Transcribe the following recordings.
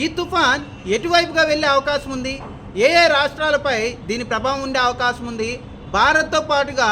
ఈ తుఫాన్ ఎటువైపుగా వెళ్ళే అవకాశం ఉంది? ఏ ఏ రాష్ట్రాలపై దీని ప్రభావం ఉండే అవకాశం ఉంది? భారత్తో పాటుగా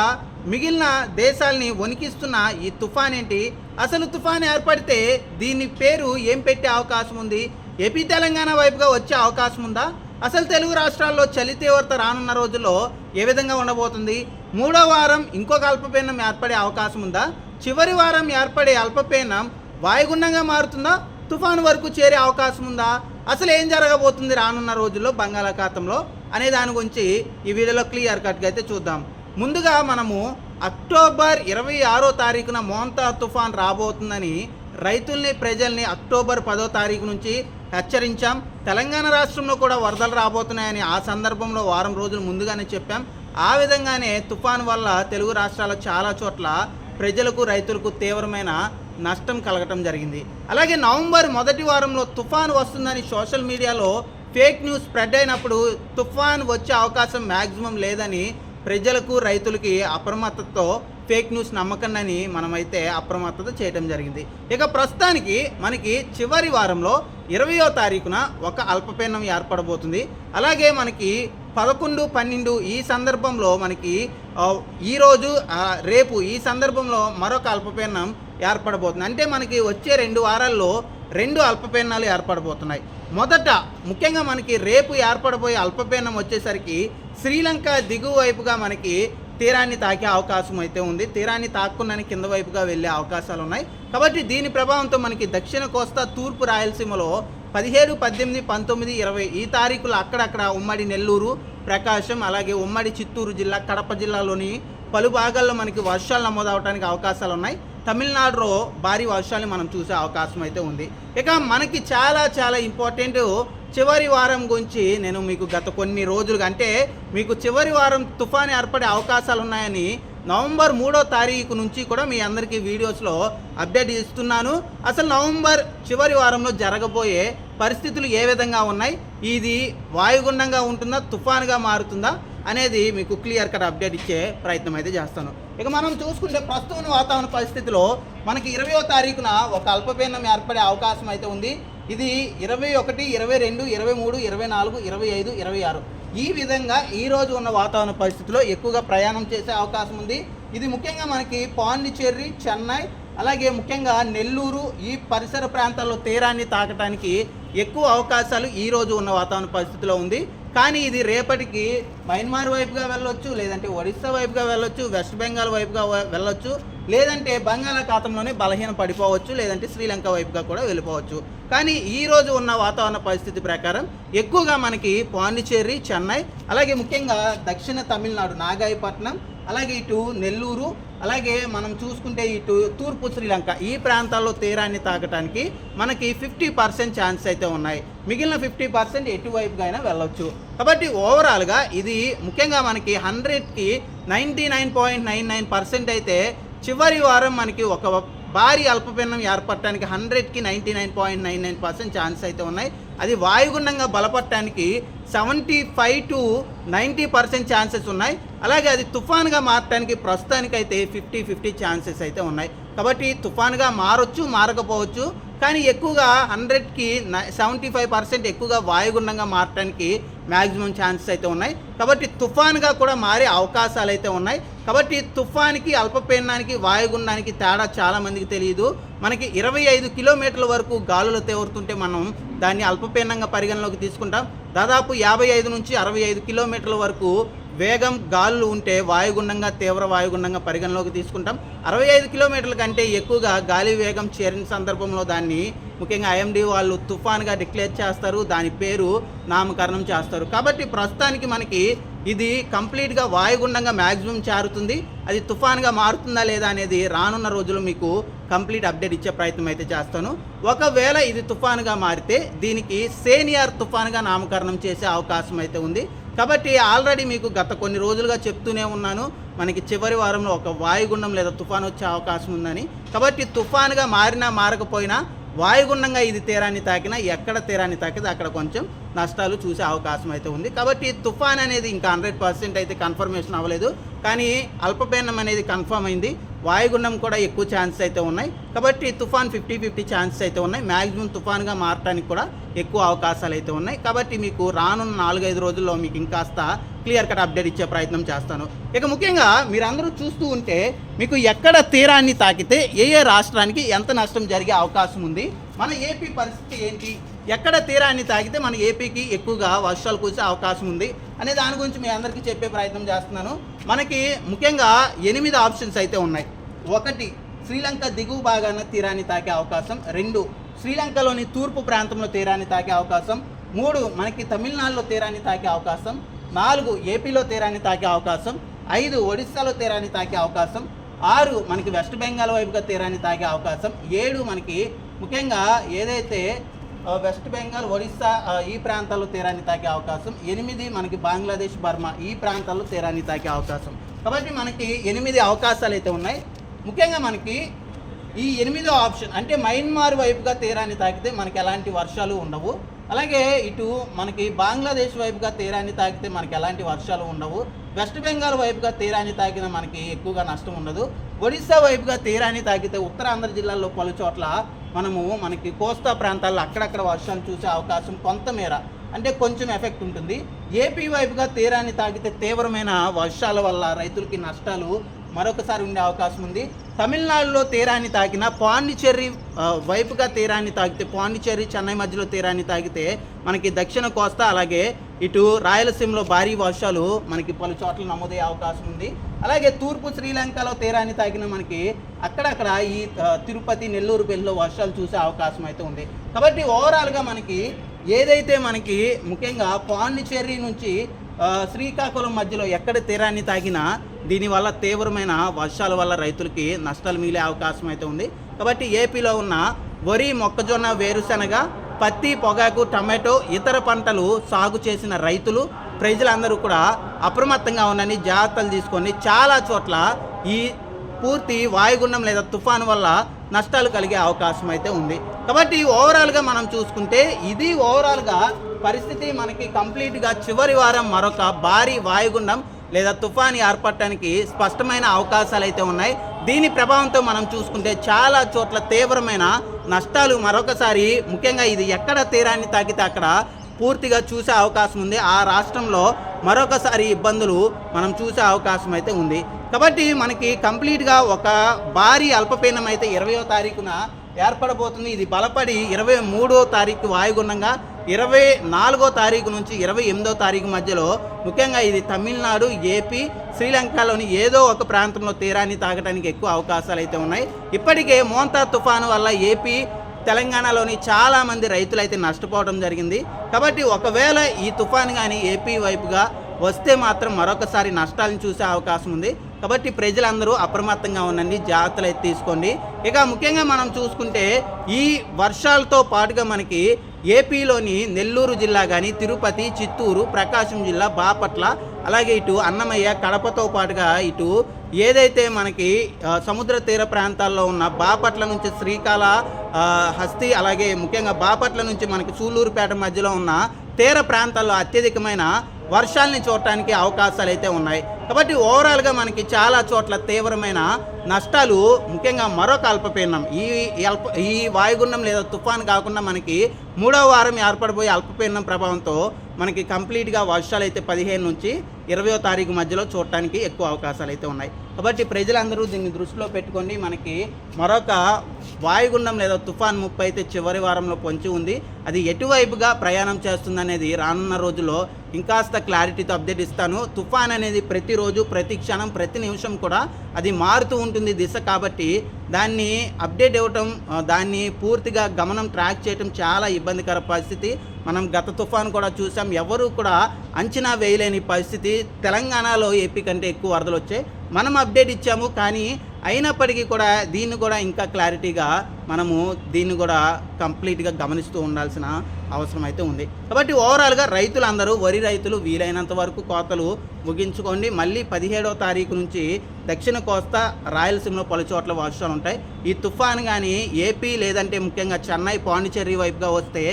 మిగిలిన దేశాల్ని వణికిస్తున్న ఈ తుఫాన్ ఏంటి? అసలు తుఫాన్ ఏర్పడితే దీని పేరు ఏం పెట్టే అవకాశం ఉంది? ఏపీ తెలంగాణ వైపుగా వచ్చే అవకాశం ఉందా? అసలు తెలుగు రాష్ట్రాల్లో చలి తీవ్రత రానున్న రోజుల్లో ఏ విధంగా ఉండబోతుంది? మూడో వారం ఇంకొక అల్పపీడనం ఏర్పడే అవకాశం ఉందా? చివరి వారం ఏర్పడే అల్పపీడనం వాయుగుండంగా మారుతుందా? తుఫాను వరకు చేరే అవకాశం ఉందా? అసలు ఏం జరగబోతుంది రానున్న రోజుల్లో బంగాళాఖాతంలో? అనే దాని గురించి ఈ వీడియోలో క్లియర్ కట్గా అయితే చూద్దాం. ముందుగా మనము అక్టోబర్ ఇరవై ఆరో తారీఖున మోంతా తుఫాన్ రాబోతుందని రైతుల్ని ప్రజల్ని అక్టోబర్ పదో తారీఖు నుంచి హెచ్చరించాం. తెలంగాణ రాష్ట్రంలో కూడా వరదలు రాబోతున్నాయని ఆ సందర్భంలో వారం రోజులు ముందుగానే చెప్పాం. ఆ విధంగానే తుఫాన్ వల్ల తెలుగు రాష్ట్రాల చాలా చోట్ల ప్రజలకు రైతులకు తీవ్రమైన నష్టం కలగటం జరిగింది. అలాగే నవంబర్ మొదటి వారంలో తుఫాన్ వస్తుందని సోషల్ మీడియాలో ఫేక్ న్యూస్ స్ప్రెడ్ అయినప్పుడు తుఫాన్ వచ్చే అవకాశం మ్యాక్సిమం లేదని ప్రజలకు రైతులకి అప్రమత్తతో ఫేక్ న్యూస్ నమ్మకండి మనమైతే అప్రమత్తత చేయడం జరిగింది. ఇక ప్రస్తుతానికి మనకి చివరి వారంలో ఇరవయో తారీఖున ఒక అల్పపీడనం ఏర్పడబోతుంది. అలాగే మనకి పదకొండు పన్నెండు ఈ సందర్భంలో మనకి ఈరోజు రేపు ఈ సందర్భంలో మరొక అల్పపీడనం ఏర్పడబోతుంది. అంటే మనకి వచ్చే రెండు వారాల్లో రెండు అల్పపీడనాలు ఏర్పడబోతున్నాయి. మొదట ముఖ్యంగా మనకి రేపు ఏర్పడబోయే అల్పపీడనం వచ్చేసరికి శ్రీలంక దిగువ వైపుగా మనకి తీరాన్ని తాకే అవకాశం అయితే ఉంది. తీరాన్ని తాక్కుండానే కింద వైపుగా వెళ్ళే అవకాశాలు ఉన్నాయి. కాబట్టి దీని ప్రభావంతో మనకి దక్షిణ కోస్తా తూర్పు రాయలసీమలో పదిహేడు పద్దెనిమిది పంతొమ్మిది ఇరవై ఈ తారీఖులు అక్కడక్కడ ఉమ్మడి నెల్లూరు ప్రకాశం అలాగే ఉమ్మడి చిత్తూరు జిల్లా కడప జిల్లాలోని పలు భాగాల్లో మనకి వర్షాలు నమోదవడానికి అవకాశాలు ఉన్నాయి. తమిళనాడులో భారీ వర్షాలు మనం చూసే అవకాశం అయితే ఉంది. ఇక మనకి చాలా చాలా ఇంపార్టెంట్ చివరి వారం గురించి నేను మీకు గత కొన్ని రోజులుగా అంటే మీకు చివరి వారం తుఫాన్ ఏర్పడే అవకాశాలు ఉన్నాయని నవంబర్ మూడో తారీఖు నుంచి కూడా మీ అందరికీ వీడియోస్లో అప్డేట్ ఇస్తున్నాను. అసలు నవంబర్ చివరి వారంలో జరగబోయే పరిస్థితులు ఏ విధంగా ఉన్నాయి? ఇది వాయుగుండంగా ఉంటుందా? తుఫాన్గా మారుతుందా? అనేది మీకు క్లియర్ కట్ అప్డేట్ ఇచ్చే ప్రయత్నం అయితే చేస్తాను. ఇక మనం చూసుకుంటే ప్రస్తుతం వాతావరణ పరిస్థితిలో మనకి ఇరవయో తారీఖున ఒక అల్పపీడనం ఏర్పడే అవకాశం అయితే ఉంది. ఇది ఇరవై ఒకటి ఇరవై రెండు ఇరవై మూడు ఇరవై నాలుగు ఇరవై ఐదు ఇరవై ఆరు. ఈ విధంగా ఈ రోజు ఉన్న వాతావరణ పరిస్థితిలో ఎక్కువగా ప్రయాణం చేసే అవకాశం ఉంది. ఇది ముఖ్యంగా మనకి పాండిచ్చేరి చెన్నై అలాగే ముఖ్యంగా నెల్లూరు ఈ పరిసర ప్రాంతాల్లో తీరాన్ని తాకటానికి ఎక్కువ అవకాశాలు ఈ రోజు ఉన్న వాతావరణ పరిస్థితిలో ఉంది. కానీ ఇది రేపటికి మయన్మార్ వైపుగా వెళ్ళొచ్చు లేదంటే ఒడిస్సా వైపుగా వెళ్ళొచ్చు వెస్ట్ బెంగాల్ వైపుగా వెళ్ళొచ్చు. లేదంటే బంగాళాఖాతంలోనే బలహీన పడిపోవచ్చు లేదంటే శ్రీలంక వైపుగా కూడా వెళ్ళిపోవచ్చు. కానీ ఈ రోజు ఉన్న వాతావరణ పరిస్థితి ప్రకారం ఎక్కువగా మనకి పాండిచ్చేరి చెన్నై అలాగే ముఖ్యంగా దక్షిణ తమిళనాడు నాగాయపట్నం అలాగే ఇటు నెల్లూరు అలాగే మనం చూసుకుంటే ఇటు తూర్పు శ్రీలంక ఈ ప్రాంతాల్లో తీరాన్ని తాకటానికి మనకి ఫిఫ్టీ పర్సెంట్ ఛాన్స్ అయితే ఉన్నాయి. మిగిలిన ఫిఫ్టీ పర్సెంట్ ఎటువైపుగా అయినా వెళ్ళొచ్చు. కాబట్టి ఓవరాల్గా ఇది ముఖ్యంగా మనకి హండ్రెడ్కి ninety nine point nine nine percent అయితే చివరి వారం మనకి ఒక భారీ అల్పపీడనం ఏర్పడటానికి హండ్రెడ్కి ninety nine point nine nine percent chance అయితే ఉన్నాయి. అది వాయుగుండంగా బలపడటానికి seventy five to ninety percent chances ఉన్నాయి. అలాగే అది తుఫాన్గా మారటానికి ప్రస్తుతానికైతే ఫిఫ్టీ ఫిఫ్టీ ఛాన్సెస్ అయితే ఉన్నాయి. కాబట్టి తుఫాన్గా మారొచ్చు మారకపోవచ్చు. కానీ ఎక్కువగా హండ్రెడ్కి సెవెంటీ ఫైవ్ పర్సెంట్ ఎక్కువగా వాయుగుండంగా మారటానికి మ్యాక్సిమం ఛాన్సెస్ అయితే ఉన్నాయి. కాబట్టి తుఫాన్గా కూడా మారే అవకాశాలు అయితే ఉన్నాయి. కాబట్టి తుఫాన్కి అల్పపీడనానికి వాయుగుండానికి తేడా చాలామందికి తెలియదు. మనకి ఇరవై ఐదు కిలోమీటర్ల వరకు గాలులు తేవరుతుంటే మనం దాన్ని అల్పపీడనంగా పరిగణలోకి తీసుకుంటాం. దాదాపు యాభై ఐదు నుంచి అరవై ఐదు కిలోమీటర్ల వరకు వేగం గాలులు ఉంటే వాయుగుండంగా తీవ్ర వాయుగుండంగా పరిగణలోకి తీసుకుంటాం. అరవై ఐదు కిలోమీటర్ల కంటే ఎక్కువగా గాలి వేగం చేరిన సందర్భంలో దాన్ని ముఖ్యంగా ఐఎండి వాళ్ళు తుఫాన్గా డిక్లేర్ చేస్తారు. దాని పేరు నామకరణం చేస్తారు. కాబట్టి ప్రస్తుతానికి మనకి ఇది కంప్లీట్గా వాయుగుండంగా మ్యాక్సిమం చేరుతుంది. అది తుఫాన్గా మారుతుందా లేదా అనేది రానున్న రోజుల్లో మీకు కంప్లీట్ అప్డేట్ ఇచ్చే ప్రయత్నం అయితే చేస్తాను. ఒకవేళ ఇది తుఫాన్గా మారితే దీనికి సేనియర్ తుఫాన్గా నామకరణం చేసే అవకాశం అయితే ఉంది. కాబట్టి ఆల్రెడీ మీకు గత కొన్ని రోజులుగా చెప్తూనే ఉన్నాను మనకి చివరి వారంలో ఒక వాయుగుండం లేదా తుఫాన్ వచ్చే అవకాశం ఉందని. కాబట్టి తుఫాన్గా మారినా మారకపోయినా వాయుగుండంగా ఇది తీరాన్ని తాకినా ఎక్కడ తీరాన్ని తాకితే అక్కడ కొంచెం నష్టాలు చూసే అవకాశం అయితే ఉంది. కాబట్టి తుఫాన్ అనేది ఇంకా హండ్రెడ్ పర్సెంట్ అయితే కన్ఫర్మేషన్ అవ్వలేదు. కానీ అల్పపీడనం అనేది కన్ఫర్మ్ అయింది. వాయుగుండం కూడా ఎక్కువ ఛాన్సెస్ అయితే ఉన్నాయి. కాబట్టి తుఫాన్ ఫిఫ్టీ ఫిఫ్టీ ఛాన్సెస్ అయితే ఉన్నాయి. మ్యాక్సిమం తుఫాన్గా మారడానికి కూడా ఎక్కువ అవకాశాలు అయితే ఉన్నాయి. కాబట్టి మీకు రానున్న నాలుగైదు రోజుల్లో మీకు ఇంకాస్త క్లియర్ కట్ అప్డేట్ ఇచ్చే ప్రయత్నం చేస్తాను. ఇక ముఖ్యంగా మీరందరూ చూస్తూ ఉంటే మీకు ఎక్కడ తీరాన్ని తాకితే ఏ ఏ రాష్ట్రానికి ఎంత నష్టం జరిగే అవకాశం ఉంది? మన ఏపీ పరిస్థితి ఏంటి? ఎక్కడ తీరాన్ని తాగితే మన ఏపీకి ఎక్కువగా వర్షాలు కురిసే అవకాశం ఉంది అనే దాని గురించి మీ అందరికీ చెప్పే ప్రయత్నం చేస్తున్నాను. మనకి ముఖ్యంగా ఎనిమిది ఆప్షన్స్ అయితే ఉన్నాయి. ఒకటి శ్రీలంక దిగువ భాగాన తీరాన్ని తాకే అవకాశం. రెండు శ్రీలంకలోని తూర్పు ప్రాంతంలో తీరాన్ని తాకే అవకాశం. మూడు మనకి తమిళనాడులో తీరాన్ని తాకే అవకాశం. నాలుగు ఏపీలో తీరాన్ని తాకే అవకాశం. ఐదు ఒడిస్సాలో తీరాన్ని తాకే అవకాశం. ఆరు మనకి వెస్ట్ బెంగాల్ వైపుగా తీరాన్ని తాకే అవకాశం. ఏడు మనకి ముఖ్యంగా ఏదైతే వెస్ట్ బెంగాల్ ఒడిస్సా ఈ ప్రాంతాల్లో తీరాన్ని తాకే అవకాశం. ఎనిమిది మనకి బంగ్లాదేశ్ బర్మా ఈ ప్రాంతాల్లో తీరాన్ని తాకే అవకాశం. కాబట్టి మనకి ఎనిమిది అవకాశాలు అయితే ఉన్నాయి. ముఖ్యంగా మనకి ఈ ఎనిమిదో ఆప్షన్ అంటే మయన్మార్ వైపుగా తీరాన్ని తాకితే మనకి ఎలాంటి వర్షాలు ఉండవు. అలాగే ఇటు మనకి బంగ్లాదేశ్ వైపుగా తీరాన్ని తాకితే మనకి ఎలాంటి వర్షాలు ఉండవు. వెస్ట్ బెంగాల్ వైపుగా తీరాన్ని తాకిన మనకి ఎక్కువగా నష్టం ఉండదు. ఒడిశా వైపుగా తీరాన్ని తాకితే ఉత్తరాంధ్ర జిల్లాల్లో పలు చోట్ల మనము మనకి కోస్తా ప్రాంతాల్లో అక్కడక్కడ వర్షాలు చూసే అవకాశం కొంతమేర. అంటే కొంచెం ఎఫెక్ట్ ఉంటుంది. ఏపీ వైపుగా తీరాన్ని తాకితే తీవ్రమైన వర్షాల వల్ల రైతులకి నష్టాలు మరొకసారి ఉండే అవకాశం ఉంది. తమిళనాడులో తీరాన్ని తాకిన పాండిచ్చేరి వైపుగా తీరాన్ని తాకితే పాండిచ్చేరి చెన్నై మధ్యలో తీరాన్ని తాకితే మనకి దక్షిణ కోస్తా అలాగే ఇటు రాయలసీమలో భారీ వర్షాలు మనకి పలు చోట్ల నమోదయ్యే అవకాశం ఉంది. అలాగే తూర్పు శ్రీలంకలో తీరాన్ని తాకిన మనకి అక్కడక్కడ ఈ తిరుపతి నెల్లూరు పెళ్ళిలో వర్షాలు చూసే అవకాశం అయితే ఉంది. కాబట్టి ఓవరాల్గా మనకి ఏదైతే మనకి ముఖ్యంగా పాండిచ్చేరి నుంచి శ్రీకాకుళం మధ్యలో ఎక్కడ తీరాన్ని తాగినా దీనివల్ల తీవ్రమైన వర్షాల వల్ల రైతులకి నష్టాలు మిగిలే అవకాశం అయితే ఉంది. కాబట్టి ఏపీలో ఉన్న వరి మొక్కజొన్న వేరుశనగ పత్తి పొగాకు టమాటో ఇతర పంటలు సాగు చేసిన రైతులు ప్రజలందరూ కూడా అప్రమత్తంగా ఉన్నని జాగ్రత్తలు తీసుకొని చాలా చోట్ల ఈ పూర్తి వాయుగుండం లేదా తుఫాను వల్ల నష్టాలు కలిగే అవకాశం అయితే ఉంది. కాబట్టి ఓవరాల్గా మనం చూసుకుంటే ఇది ఓవరాల్గా పరిస్థితి మనకి కంప్లీట్గా చివరి వారం మరొక భారీ వాయుగుండం లేదా తుఫాను ఏర్పడటానికి స్పష్టమైన అవకాశాలు అయితే ఉన్నాయి. దీని ప్రభావంతో మనం చూసుకుంటే చాలా చోట్ల తీవ్రమైన నష్టాలు మరొకసారి ముఖ్యంగా ఇది ఎక్కడ తీరాన్ని తాకితే అక్కడ పూర్తిగా చూసే అవకాశం ఉంది. ఆ రాష్ట్రంలో మరొకసారి ఇబ్బందులు మనం చూసే అవకాశం అయితే ఉంది. కాబట్టి మనకి కంప్లీట్గా ఒక భారీ అల్పపీనం అయితే ఇరవయో తారీఖున ఏర్పడబోతుంది. ఇది బలపడి ఇరవై మూడో తారీఖు వాయుగుండంగా ఇరవై నాలుగో తారీఖు నుంచి ఇరవై ఎనిమిదో తారీఖు మధ్యలో ముఖ్యంగా ఇది తమిళనాడు ఏపీ శ్రీలంకలోని ఏదో ఒక ప్రాంతంలో తీరాన్ని తాగడానికి ఎక్కువ అవకాశాలు అయితే ఉన్నాయి. ఇప్పటికే మోంతా తుఫాను వల్ల ఏపీ తెలంగాణలోని చాలామంది రైతులు అయితే నష్టపోవడం జరిగింది. కాబట్టి ఒకవేళ ఈ తుఫాన్ కానీ ఏపీ వైపుగా వస్తే మాత్రం మరొకసారి నష్టాలను చూసే అవకాశం ఉంది. కాబట్టి ప్రజలందరూ అప్రమత్తంగా ఉండండి జాగ్రత్తలు అయితే తీసుకోండి. ఇక ముఖ్యంగా మనం చూసుకుంటే ఈ వర్షాలతో పాటుగా మనకి ఏపీలోని నెల్లూరు జిల్లా కానీ తిరుపతి చిత్తూరు ప్రకాశం జిల్లా బాపట్ల అలాగే ఇటు అన్నమయ్య కడపతో పాటుగా ఇటు ఏదైతే మనకి సముద్ర తీర ప్రాంతాల్లో ఉన్న బాపట్ల నుంచి శ్రీకాళ హస్తి అలాగే ముఖ్యంగా బాపట్ల నుంచి మనకి సూళ్ళూరుపేట మధ్యలో ఉన్న తీర ప్రాంతాల్లో అత్యధికమైన వర్షాలని చూడటానికి అవకాశాలు అయితే ఉన్నాయి. కాబట్టి ఓవరాల్గా మనకి చాలా చోట్ల తీవ్రమైన నష్టాలు ముఖ్యంగా మరొక అల్పపీడనం. ఈ అల్ప ఈ వాయుగుండం లేదా తుఫాన్ కాకుండా మనకి మూడో వారం ఏర్పడబోయే అల్పపీడనం ప్రభావంతో మనకి కంప్లీట్గా వర్షాలు అయితే పదిహేను నుంచి ఇరవయో తారీఖు మధ్యలో చూడటానికి ఎక్కువ అవకాశాలు అయితే ఉన్నాయి. కాబట్టి ప్రజలందరూ దీన్ని దృష్టిలో పెట్టుకోండి. మనకి మరొక వాయుగుండం లేదా తుఫాన్ ముప్పు అయితే చివరి వారంలో పొంచి ఉంది. అది ఎటువైపుగా ప్రయాణం చేస్తుందనేది రానున్న రోజుల్లో ఇంకాస్త క్లారిటీతో అప్డేట్ ఇస్తాను. తుఫాన్ అనేది ప్రతిరోజు ప్రతి క్షణం ప్రతి నిమిషం కూడా అది మారుతూ ఉంటుంది దిశ కాబట్టి దాన్ని అప్డేట్ ఇవ్వటం దాన్ని పూర్తిగా గమనం ట్రాక్ చేయటం చాలా ఇబ్బందికర పరిస్థితి. మనం గత తుఫాన్ కూడా చూసాం. ఎవరు కూడా అంచనా వేయలేని పరిస్థితి. తెలంగాణలో ఏపీ కంటే ఎక్కువ వరదలు వచ్చాయి. మనం అప్డేట్ ఇచ్చాము కానీ అయినప్పటికీ కూడా దీన్ని కూడా ఇంకా క్లారిటీగా మనము దీన్ని కూడా కంప్లీట్గా గమనిస్తూ ఉండాల్సిన అవసరం అయితే ఉంది. కాబట్టి ఓవరాల్గా రైతులందరూ వరి రైతులు వీలైనంత వరకు కోతలు ముగించుకోండి. మళ్ళీ పదిహేడవ తారీఖు నుంచి దక్షిణ కోస్తా రాయలసీమలో పలు చోట్ల వర్షాలు ఉంటాయి. ఈ తుఫాన్ కానీ ఏపీ లేదంటే ముఖ్యంగా చెన్నై పాండిచేరి వైపుగా వస్తే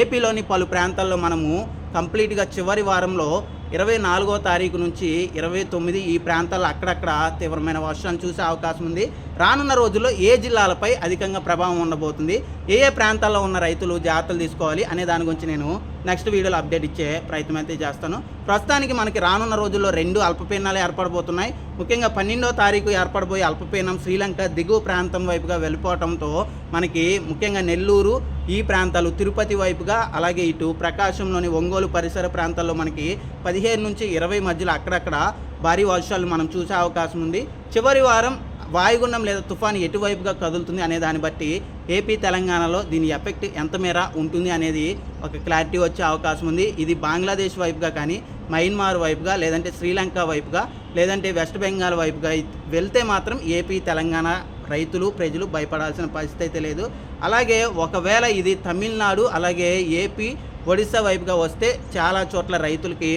ఏపీలోని పలు ప్రాంతాల్లో మనము కంప్లీట్గా చివరి వారంలో ఇరవై నాలుగో తారీఖు నుంచి ఇరవై తొమ్మిది ఈ ప్రాంతాల్లో అక్కడక్కడ తీవ్రమైన వర్షాలు చూసే అవకాశం ఉంది. రానున్న రోజుల్లో ఏ జిల్లాలపై అధికంగా ప్రభావం ఉండబోతుంది? ఏ ఏ ప్రాంతాల్లో ఉన్న రైతులు జాగ్రత్తలు తీసుకోవాలి అనే దాని గురించి నేను నెక్స్ట్ వీడియోలో అప్డేట్ ఇచ్చే ప్రయత్నం అయితే చేస్తాను. ప్రస్తుతానికి మనకి రానున్న రోజుల్లో రెండు అల్పపీనాలు ఏర్పడబోతున్నాయి. ముఖ్యంగా పన్నెండో తారీఖు ఏర్పడబోయే అల్పపీనం శ్రీలంక దిగువ ప్రాంతం వైపుగా వెళ్ళిపోవడంతో మనకి ముఖ్యంగా నెల్లూరు ఈ ప్రాంతాలు తిరుపతి వైపుగా అలాగే ఇటు ప్రకాశంలోని ఒంగోలు పరిసర ప్రాంతాల్లో మనకి పదిహేను నుంచి ఇరవై మధ్యలో అక్కడక్కడ భారీ వర్షాలు మనం చూసే అవకాశం ఉంది. చివరి వారం వాయుగుండం లేదా తుఫాను ఎటువైపుగా కదులుతుంది అనే దాన్ని బట్టి ఏపీ తెలంగాణలో దీని ఎఫెక్ట్ ఎంత మేర ఉంటుంది అనేది ఒక క్లారిటీ వచ్చే అవకాశం ఉంది. ఇది బంగ్లాదేశ్ వైపుగా కానీ మయన్మార్ వైపుగా లేదంటే శ్రీలంక వైపుగా లేదంటే వెస్ట్ బెంగాల్ వైపుగా వెళ్తే మాత్రం ఏపీ తెలంగాణ రైతులు ప్రజలు భయపడాల్సిన పరిస్థితి అయితే లేదు. అలాగే ఒకవేళ ఇది తమిళనాడు అలాగే ఏపీ ఒడిశా వైపుగా వస్తే చాలా చోట్ల రైతులకి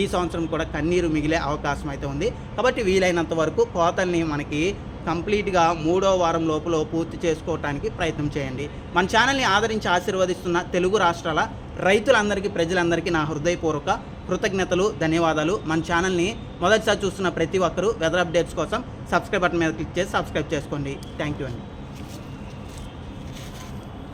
ఈ సంవత్సరం కూడా కన్నీరు మిగిలే అవకాశం అయితే ఉంది. కాబట్టి వీలైనంత వరకు కోతల్ని మనకి కంప్లీట్గా మూడో వారం లోపల పూర్తి చేసుకోవడానికి ప్రయత్నం చేయండి. మన ఛానల్ని ఆదరించి ఆశీర్వదిస్తున్న తెలుగు రాష్ట్రాల రైతులందరికీ ప్రజలందరికీ నా హృదయపూర్వక కృతజ్ఞతలు ధన్యవాదాలు. మన ఛానల్ని మొదటిసారి చూస్తున్న ప్రతి ఒక్కరూ వెదర్ అప్డేట్స్ కోసం సబ్స్క్రైబ్ బటన్ మీద క్లిక్ చేసి సబ్స్క్రైబ్ చేసుకోండి. థ్యాంక్ యూ అండి.